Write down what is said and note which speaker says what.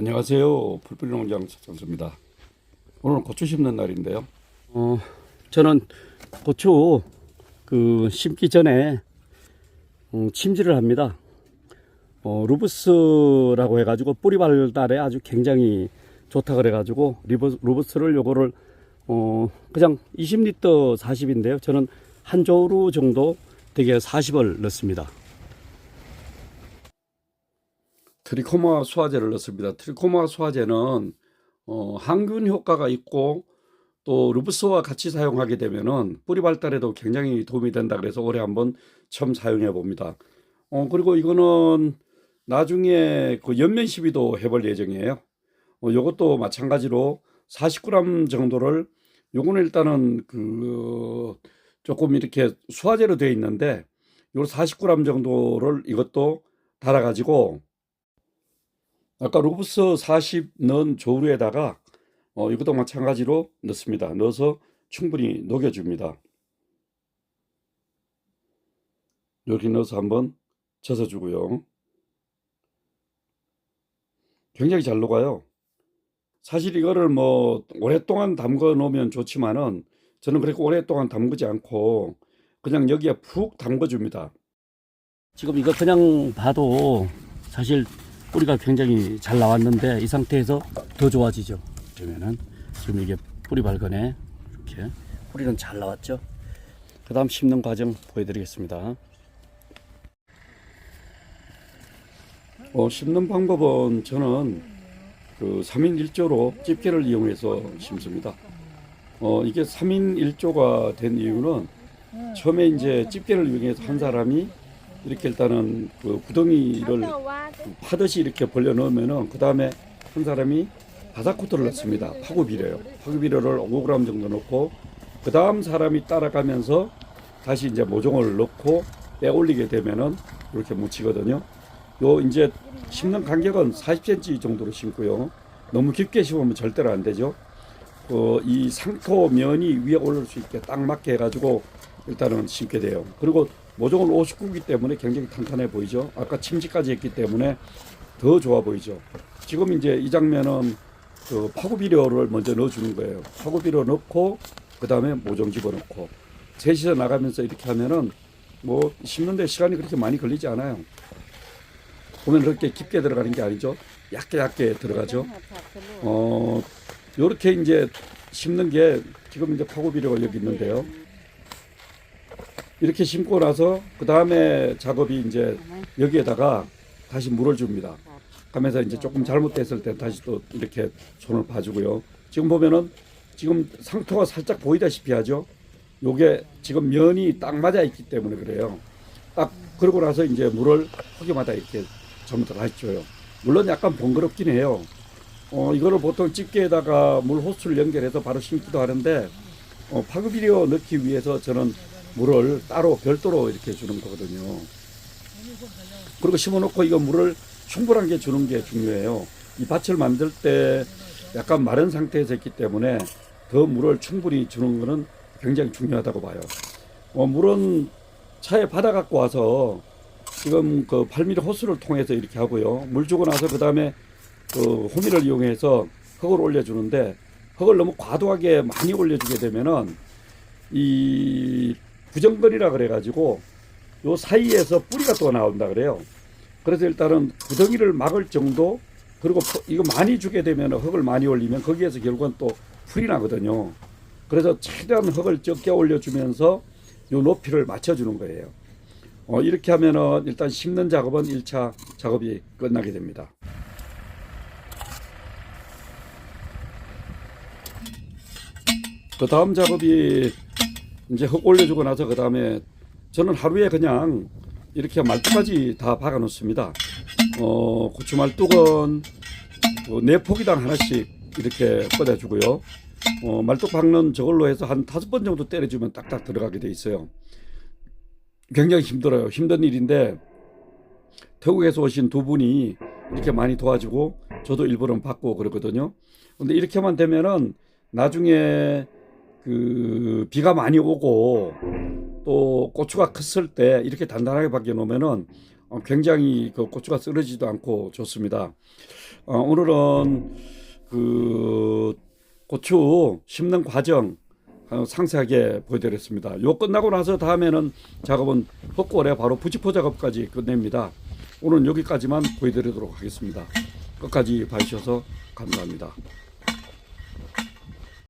Speaker 1: 안녕하세요. 풀뿌리농장 최창수입니다. 오늘 고추 심는 날인데요.
Speaker 2: 어, 저는 고추 그 심기 전에 음, 침지를 합니다. 어, 루브스라고 해가지고 뿌리 발달에 아주 굉장히 좋다 그래가지고 리버, 루브스를 요거를 어, 그냥 20리터 40인데요. 저는 한 조루 정도 되게 40을 넣습니다.
Speaker 1: 트리코마 수화제를 넣습니다. 트리코마 수화제는 어, 항균 효과가 있고 또 루브스와 같이 사용하게 되면은 뿌리 발달에도 굉장히 도움이 된다 그래서 올해 한번 처음 사용해 봅니다. 어, 그리고 이거는 나중에 그 연면 시비도 해볼 예정이에요. 어, 요것도 마찬가지로 40g 정도를 요거는 일단은 그 조금 이렇게 수화제로 되어 있는데 요 40g 정도를 이것도 달아 가지고 아까 루브스 40 넣은 조루에다가 어, 이것도 마찬가지로 넣습니다. 넣어서 충분히 녹여줍니다. 이렇게 넣어서 한번 젖어주고요. 굉장히 잘 녹아요. 사실 이거를 뭐 오랫동안 담궈 놓으면 좋지만은 저는 그렇게 오랫동안 담그지 않고 그냥 여기에 푹 담궈 줍니다.
Speaker 2: 지금 이거 그냥 봐도 사실 뿌리가 굉장히 잘 나왔는데 이 상태에서 더 좋아지죠. 그러면은 지금 이게 뿌리 발근에 이렇게 뿌리는 잘 나왔죠. 그 다음 심는 과정 보여드리겠습니다.
Speaker 1: 어, 심는 방법은 저는 그 3인 1조로 집게를 이용해서 심습니다. 어, 이게 3인 1조가 된 이유는 처음에 이제 집게를 이용해서 한 사람이 이렇게 일단은 그 구덩이를 파듯이 이렇게 벌려 넣으면은 그 다음에 한 사람이 바삭코트를 넣습니다. 파고 비료요. 파고 비료를 5g 정도 넣고 그 다음 사람이 따라가면서 다시 이제 모종을 넣고 빼 올리게 되면은 이렇게 묻히거든요. 요 이제 심는 간격은 40cm 정도로 심고요. 너무 깊게 심으면 절대로 안 되죠. 어, 이 상토 면이 위에 올릴 수 있게 딱 맞게 해가지고 일단은 심게 돼요. 그리고 모종은 59기 때문에 굉장히 탄탄해 보이죠. 아까 침지까지 했기 때문에 더 좋아 보이죠. 지금 이제 이 장면은 그 파고 비료를 먼저 넣어주는 거예요. 파고 비료 넣고 그 다음에 모종 집어넣고 셋이서 나가면서 이렇게 하면은 뭐 심는데 시간이 그렇게 많이 걸리지 않아요. 보면 그렇게 깊게 들어가는 게 아니죠. 얇게 얇게 들어가죠. 어, 요렇게 이제 심는 게 지금 이제 파고 비료가 여기 있는데요. 이렇게 심고 나서 그 다음에 작업이 이제 여기에다가 다시 물을 줍니다. 하면서 이제 조금 잘못됐을 때 다시 또 이렇게 손을 봐주고요. 지금 보면은 지금 상토가 살짝 보이다시피 하죠. 요게 지금 면이 딱 맞아 있기 때문에 그래요. 딱 그러고 나서 이제 물을 허기마다 이렇게 전부 다 다시 줘요. 물론 약간 번거롭긴 해요. 어, 이거를 보통 집게에다가 물 호스를 연결해서 바로 심기도 하는데 어, 파급비료 넣기 위해서 저는 물을 따로 별도로 이렇게 주는 거거든요. 그리고 심어놓고 이거 물을 충분한 게 주는 게 중요해요. 이 밭을 만들 때 약간 마른 상태에서 했기 때문에 더 물을 충분히 주는 거는 굉장히 중요하다고 봐요. 어, 물은 차에 받아 갖고 와서 지금 그 8mm 호스를 통해서 이렇게 하고요. 물 주고 나서 그 다음에 그 호미를 이용해서 흙을 올려주는데 흙을 너무 과도하게 많이 올려주게 되면은 이 부정거리라 그래가지고 요 사이에서 뿌리가 또 나온다 그래요. 그래서 일단은 구덩이를 막을 정도 그리고 퍼- 이거 많이 주게 되면 흙을 많이 올리면 거기에서 결국은 또 풀이 나거든요. 그래서 최대한 흙을 적게 올려주면서 요 높이를 맞춰주는 거예요. 어, 이렇게 하면은 일단 심는 작업은 1차 작업이 끝나게 됩니다. 그 다음 작업이 이제 흙 올려주고 나서 그 다음에 저는 하루에 그냥 이렇게 말뚝까지 다 박아 놓습니다. 어, 고추 말뚝은 어, 네 포기당 하나씩 이렇게 꽂아주고요. 어, 말뚝 박는 저걸로 해서 한 다섯 번 정도 때려주면 딱딱 들어가게 돼 있어요. 굉장히 힘들어요. 힘든 일인데 태국에서 오신 두 분이 이렇게 많이 도와주고 저도 일부러 받고 그러거든요. 근데 이렇게만 되면은 나중에 그 비가 많이 오고 또 고추가 컸을 때 이렇게 단단하게 박여 놓으면은 어, 굉장히 그 고추가 쓰러지도 않고 좋습니다. 어, 오늘은 그 고추 심는 과정 어, 상세하게 보여드렸습니다. 요 끝나고 나서 다음에는 작업은 헛골에 바로 부직포 작업까지 끝냅니다. 오늘 여기까지만 보여드리도록 하겠습니다. 끝까지 봐주셔서 감사합니다.